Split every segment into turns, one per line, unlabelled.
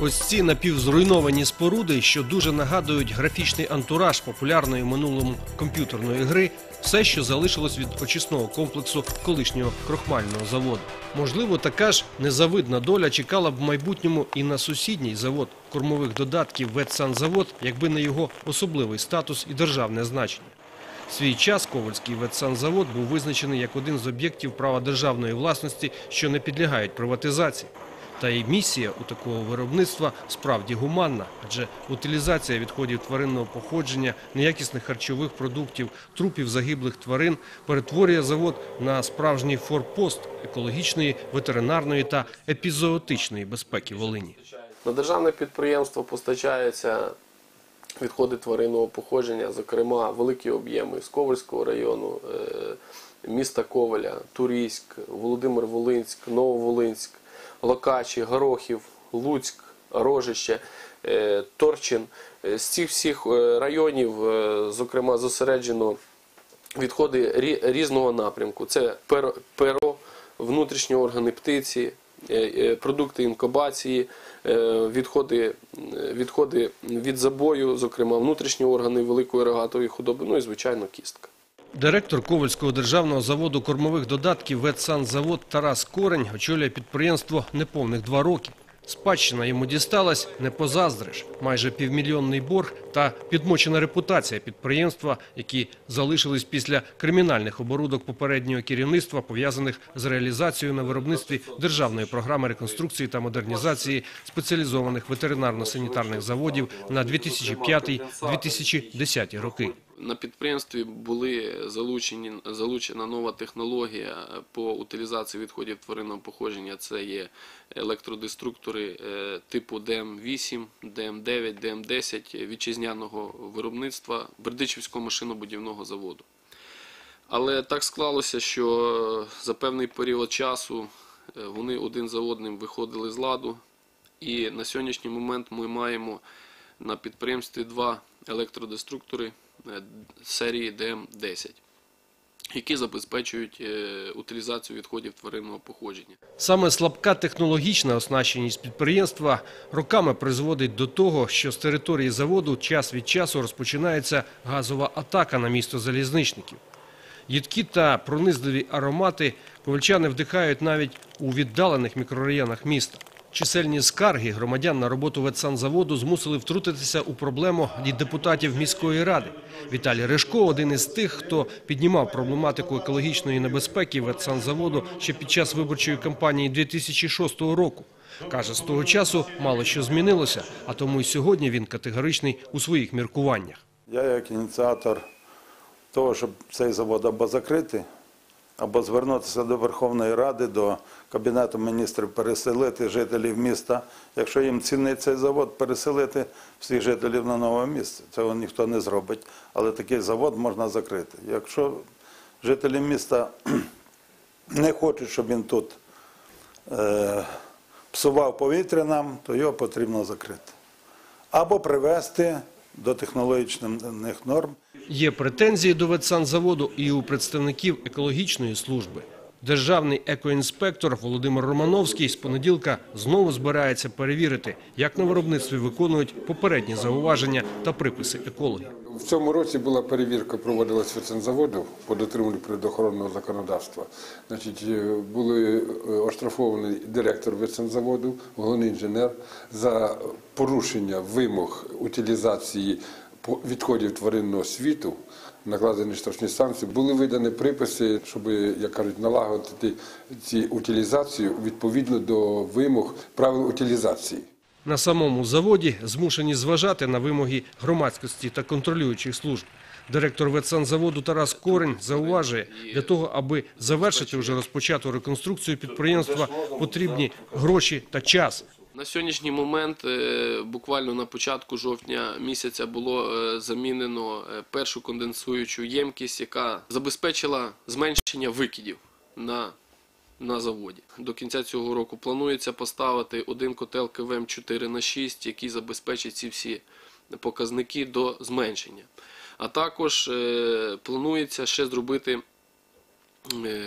Ось ці напівзруйновані споруди, що дуже нагадують графічний антураж популярної минулому комп'ютерної гри, все, що залишилось від очисного комплексу колишнього крохмального заводу. Можливо, така ж незавидна доля чекала б в майбутньому і на сусідній завод кормових додатків Ветсанзавод, якби не його особливий статус і державне значення. Свій час Ковальський ветсанзавод був визначений як один з об'єктів права державної власності, що не підлягають приватизації. Та й місія у такого виробництва справді гуманна, адже утилізація відходів тваринного походження, неякісних харчових продуктів, трупів загиблих тварин перетворює завод на справжній форпост екологічної, ветеринарної та епізоотичної безпеки Волині.
На державне підприємство постачаються відходи тваринного походження, зокрема великі об'єми з Ковальського району, е, міста Коваля, Турійськ, Володимир-Волинськ, Нововолинськ, Локачі, Горохів, Луцьк, Рожище, е, Торчин. Е, З цих всіх е, районів, зокрема, зосереджено відходи різного напрямку. Це перо, внутрішні органи птиці, продукти інкубації, відходи, відходи від забою, зокрема внутрішні органи великої рогатої худоби, ну і звичайно кістка.
Директор Ковальського державного заводу кормових додатків Ветсанзавод Тарас Корень очолює підприємство неповних два роки. Спадщина йому дісталась не позаздриш. Майже півмільйонний борг та підмочена репутація підприємства, які залишились після кримінальних оборудок попереднього керівництва, пов'язаних з реалізацією на виробництві державної програми реконструкції та модернізації спеціалізованих ветеринарно-санітарних заводів на 2005-2010 роки.
На підприємстві були залучені залучена нова технологія по утилізації відходів тваринного походження. Це є електродеструктори е, типу ДМ8, ДМ9, ДМ10 вітчизняного виробництва Бердичівського машинобудівного заводу. Але так склалося, що за певний період часу е, вони один за одним виходили з ладу. І на сьогоднішній момент ми маємо на підприємстві два електродеструктори серії ДМ-10, які забезпечують е, утилізацію відходів тваринного походження.
Саме слабка технологічна оснащеність підприємства роками призводить до того, що з території заводу час від часу розпочинається газова атака на місто залізничників. Їдкі та пронизливі аромати ковальчани вдихають навіть у віддалених мікрорайонах міста. Чисельні скарги громадян на роботу ветсанзаводу змусили втрутитися у проблему і депутатів міської ради. Віталій Ришко – один із тих, хто піднімав проблематику екологічної небезпеки ветсанзаводу ще під час виборчої кампанії 2006 року. Каже, з того часу мало що змінилося, а тому й сьогодні він категоричний у своїх міркуваннях.
Я як ініціатор того, щоб цей завод або закрити, або звернутися до Верховної Ради, до Кабінету міністрів, переселити жителів міста. Якщо їм цінний цей завод, переселити всіх жителів на нове місце. Цього ніхто не зробить. Але такий завод можна закрити. Якщо жителі міста не хочуть, щоб він тут е, псував повітря нам, то його потрібно закрити. Або привести до технологічних норм.
Є претензії до ветсанзаводу і у представників екологічної служби. Державний екоінспектор Володимир Романовський з понеділка знову збирається перевірити, як на виробництві виконують попередні зауваження та приписи екологів.
В цьому році була перевірка, проводилась Ветсанзаводу по дотриманню природоохоронного законодавства. Значить, е, були е, оштрафований директор Ветсанзаводу, головний інженер за порушення вимог утилізації відходів тваринного світу, накладені штрафні санкції. Були видані приписи, щоб, як кажуть, налагодити ці утилізацію відповідно до вимог правил утилізації.
На самому заводі змушені зважати на вимоги громадськості та контролюючих служб. Директор ветсанзаводу Тарас Корень зауважує, для того, аби завершити вже розпочату реконструкцію підприємства, потрібні гроші та час.
На сьогоднішній момент, е, буквально на початку жовтня місяця, було е, замінено е, першу конденсуючу ємкість, яка забезпечила зменшення викидів на, на заводі. До кінця цього року планується поставити один котел КВМ 4 на 6 який забезпечить ці всі показники до зменшення. А також планується ще зробити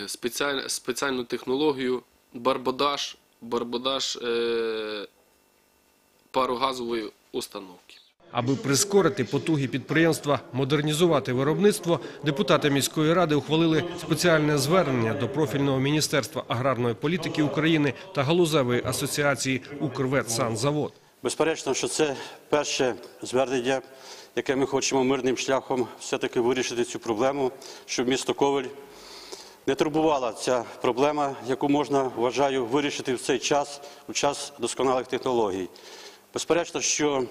спеціаль, спеціальну технологію барбодаж, барбодаж е, парогазової установки.
Аби прискорити потуги підприємства модернізувати виробництво, депутати міської ради ухвалили спеціальне звернення до профільного міністерства аграрної політики України та галузевої асоціації «Укрветсанзавод».
Безперечно, що це перше звернення, яке ми хочемо мирним шляхом все-таки вирішити цю проблему, щоб місто Ковель не турбувала ця проблема, яку можна, вважаю, вирішити в цей час, у час досконалих технологій. Безперечно, що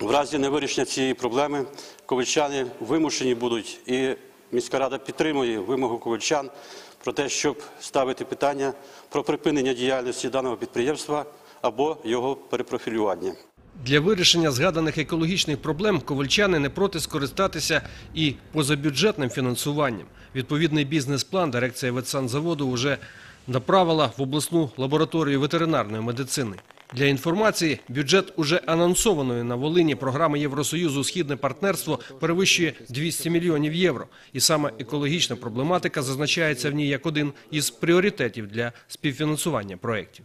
в разі невирішення цієї проблеми ковальчани вимушені будуть, і міська рада підтримує вимогу ковальчан про те, щоб ставити питання про припинення діяльності даного підприємства або його перепрофілювання.
Для вирішення згаданих екологічних проблем ковальчани не проти скористатися і позабюджетним фінансуванням. Відповідний бізнес-план дирекція ветсанзаводу вже направила в обласну лабораторію ветеринарної медицини. Для інформації, бюджет уже анонсованої на Волині програми Євросоюзу «Східне партнерство» перевищує 200 мільйонів євро. І саме екологічна проблематика зазначається в ній як один із пріоритетів для співфінансування проєктів.